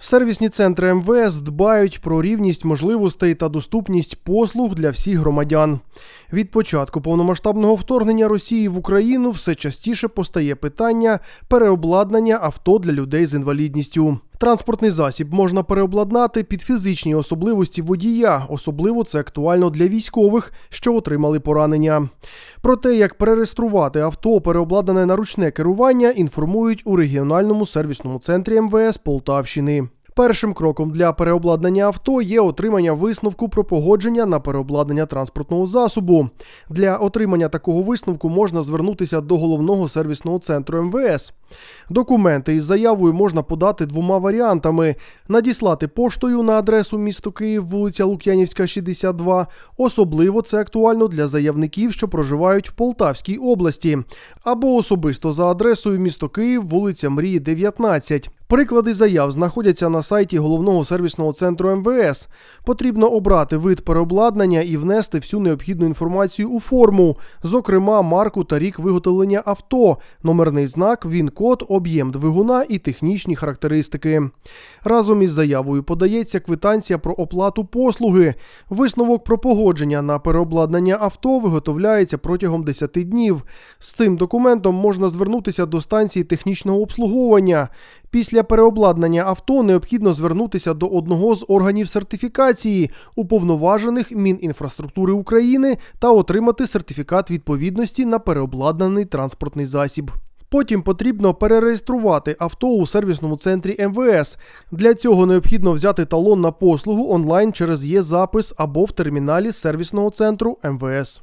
Сервісні центри МВС дбають про рівність можливостей та доступність послуг для всіх громадян. Від початку повномасштабного вторгнення Росії в Україну все частіше постає питання переобладнання авто для людей з інвалідністю. Транспортний засіб можна переобладнати під фізичні особливості водія, особливо це актуально для військових, що отримали поранення. Про те, як перереєструвати авто, переобладнане на ручне керування, інформують у регіональному сервісному центрі МВС Полтавщини. Першим кроком для переобладнання авто є отримання висновку про погодження на переобладнання транспортного засобу. Для отримання такого висновку можна звернутися до головного сервісного центру МВС. Документи із заявою можна подати двома варіантами: надіслати поштою на адресу місто Київ, вулиця Лук'янівська, 62. Особливо це актуально для заявників, що проживають в Полтавській області, або особисто за адресою місто Київ, вулиця Мрії, 19. Приклади заяв знаходяться на сайті головного сервісного центру МВС. Потрібно обрати вид переобладнання і внести всю необхідну інформацію у форму, зокрема марку та рік виготовлення авто, номерний знак, він-код, об'єм двигуна і технічні характеристики. Разом із заявою подається квитанція про оплату послуги. Висновок про погодження на переобладнання авто виготовляється протягом 10 днів. З цим документом можна звернутися до станції технічного обслуговування. Після переобладнання авто необхідно звернутися до одного з органів сертифікації, уповноважених Мінінфраструктури України та отримати сертифікат відповідності на переобладнаний транспортний засіб. Потім потрібно перереєструвати авто у сервісному центрі МВС. Для цього необхідно взяти талон на послугу онлайн через є запис або в терміналі сервісного центру МВС.